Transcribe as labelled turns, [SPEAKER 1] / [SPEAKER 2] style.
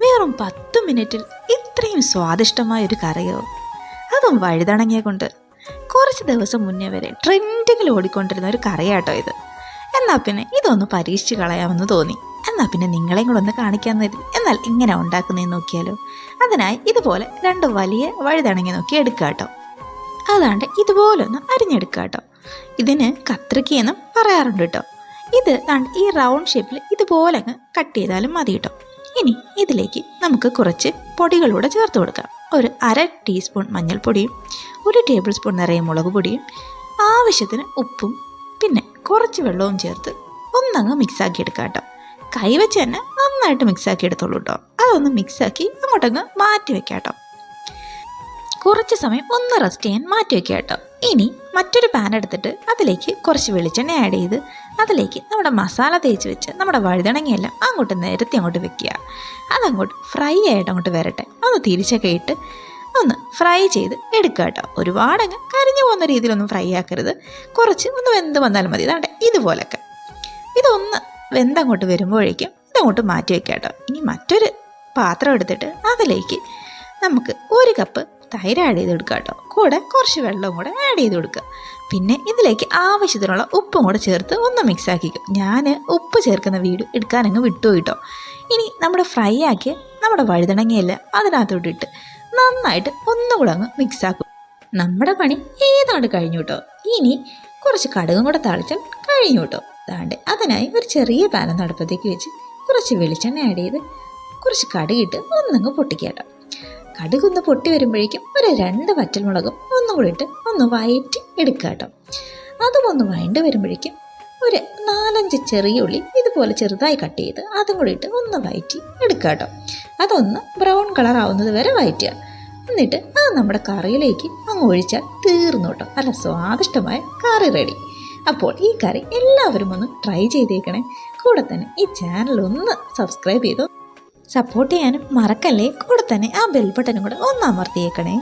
[SPEAKER 1] വെറും പത്ത് മിനിറ്റിൽ ഇത്രയും സ്വാദിഷ്ടമായ ഒരു കറിയോ? അതും വഴുതണങ്ങിയ കൊണ്ട്. കുറച്ച് ദിവസം മുന്നേ വരെ ട്രെൻഡിങ്ങിൽ ഓടിക്കൊണ്ടിരുന്ന ഒരു കറിയാട്ടോ ഇത്. എന്നാൽ പിന്നെ ഇതൊന്ന് പരീക്ഷിച്ച് കളയാമെന്ന് തോന്നി. എന്നാൽ പിന്നെ നിങ്ങളെയും കൂടെ ഒന്ന് കാണിക്കാൻ തരും. എന്നാൽ ഇങ്ങനെ ഉണ്ടാക്കുന്നതെന്ന് നോക്കിയാലോ? അതിനായി ഇതുപോലെ രണ്ട് വലിയ വഴുതണങ്ങി നോക്കി എടുക്കുക കേട്ടോ അതാണ്ട് ഇതുപോലൊന്ന് അരിഞ്ഞെടുക്കുക കേട്ടോ ഇതിന് കത്രിക്കയെന്നും പറയാറുണ്ട് കേട്ടോ. ഇത് ഈ റൗണ്ട് ഷേപ്പിൽ ഇതുപോലെ അങ്ങ് കട്ട് ചെയ്താലും മതി കേട്ടോ ഇനി ഇതിലേക്ക് നമുക്ക് കുറച്ച് പൊടികളൂടെ ചേർത്ത് കൊടുക്കാം. ഒരു അര ടീസ്പൂൺ മഞ്ഞൾപ്പൊടിയും ഒരു ടേബിൾ സ്പൂൺ നിറയെ മുളക് പൊടിയും ആവശ്യത്തിന് ഉപ്പും പിന്നെ കുറച്ച് വെള്ളവും ചേർത്ത് ഒന്നങ്ങ് മിക്സാക്കി എടുക്കാം കേട്ടോ. കൈവച്ച് തന്നെ നന്നായിട്ട് മിക്സാക്കി എടുത്തോളൂ കേട്ടോ. അതൊന്ന് മിക്സാക്കി അങ്ങോട്ടങ്ങ് മാറ്റി വെക്കാം കേട്ടോ. കുറച്ച് സമയം ഒന്ന് റെസ്റ്റ് ചെയ്യാൻ മാറ്റി വെക്കാം കേട്ടോ. ഇനി മറ്റൊരു പാൻ എടുത്തിട്ട് അതിലേക്ക് കുറച്ച് വെളിച്ചെണ്ണ ആഡ് ചെയ്ത് അതിലേക്ക് നമ്മുടെ മസാല തേച്ച് വെച്ച് നമ്മുടെ വഴുതണങ്ങിയെല്ലാം അങ്ങോട്ട് നിരത്തി അങ്ങോട്ട് വെക്കുക. അതങ്ങോട്ട് ഫ്രൈ ആയിട്ട് അങ്ങോട്ട് വരട്ടെ. ഒന്ന് തിരിച്ചൊക്കെ ഇട്ട് ഒന്ന് ഫ്രൈ ചെയ്ത് എടുക്കുക കേട്ടോ. ഒരുപാടങ്ങ് കരിഞ്ഞു പോകുന്ന രീതിയിലൊന്നും ഫ്രൈ ആക്കരുത്. കുറച്ച് ഒന്ന് വെന്ത് വന്നാലും മതി. അതാണ്ട് ഇതുപോലൊക്കെ ഇതൊന്ന് വെന്തങ്ങോട്ട് വരുമ്പോഴേക്കും ഇതങ്ങോട്ട് മാറ്റി വെക്കുക കേട്ടോ. ഇനി മറ്റൊരു പാത്രം എടുത്തിട്ട് അതിലേക്ക് നമുക്ക് ഒരു കപ്പ് തൈര് ആഡ് ചെയ്ത് കൊടുക്കുക കേട്ടോ. കൂടെ കുറച്ച് വെള്ളവും കൂടെ ആഡ് ചെയ്ത് കൊടുക്കുക പിന്നെ ഇതിലേക്ക് ആവശ്യത്തിനുള്ള ഉപ്പും കൂടെ ചേർത്ത് ഒന്ന് മിക്സ് ആക്കിക്കും. ഞാൻ ഉപ്പ് ചേർക്കുന്ന വീഡിയോ എടുക്കാനങ്ങ് വിട്ടു കേട്ടോ ഇനി നമ്മുടെ ഫ്രൈ ആക്കി നമ്മുടെ വഴുതണങ്ങയെല്ലാം അതിനകത്തോട്ട് ഇട്ട് നന്നായിട്ട് ഒന്നുകൂടെ അങ്ങ് മിക്സ് ആക്കും. നമ്മുടെ പണി ഏതാണ്ട് കഴിഞ്ഞു കേട്ടോ. ഇനി കുറച്ച് കടുകും കൂടെ തളിച്ചാൽ കഴിഞ്ഞു കേട്ടോ. അതാണ്ട് അതിനായി ഒരു ചെറിയ പാനം അടുപ്പത്തേക്ക് വെച്ച് കുറച്ച് വെളിച്ചെണ്ണ ആഡ് ചെയ്ത് കുറച്ച് കടുകിട്ട് ഒന്നങ്ങ് പൊട്ടിക്കുക കേട്ടോ. കടുകൊന്ന് പൊട്ടി വരുമ്പോഴേക്കും ഒരു രണ്ട് വറ്റൽമുളകും ഒന്നും കൂടി ഇട്ട് ഒന്ന് വയറ്റി എടുക്കുക കേട്ടോ. അതും ഒന്ന് വഴണ്ട് വരുമ്പോഴേക്കും ഒരു നാലഞ്ച് ചെറിയ ഉള്ളി ഇതുപോലെ ചെറുതായി കട്ട് ചെയ്ത് അതും കൂടി ഇട്ട് ഒന്ന് വയറ്റി എടുക്കുക കേട്ടോ. അതൊന്ന് ബ്രൗൺ കളർ ആവുന്നത് വരെ വയറ്റുക. എന്നിട്ട് അത് നമ്മുടെ കറിയിലേക്ക് അങ്ങ് ഒഴിച്ചാൽ തീർന്നു കേട്ടോ. നല്ല സ്വാദിഷ്ടമായ കറി റെഡി. അപ്പോൾ ഈ കറി എല്ലാവരും ഒന്ന് ട്രൈ ചെയ്തേക്കണേ. കൂടെ തന്നെ ഈ ചാനൽ ഒന്ന് സബ്സ്ക്രൈബ് ചെയ്തു സപ്പോർട്ട് ചെയ്യാനും മറക്കല്ലേ? കൂടെ തന്നെ ആ ബെൽ ബട്ടനും കൂടെ ഒന്ന് അമർത്തിയേക്കണേ.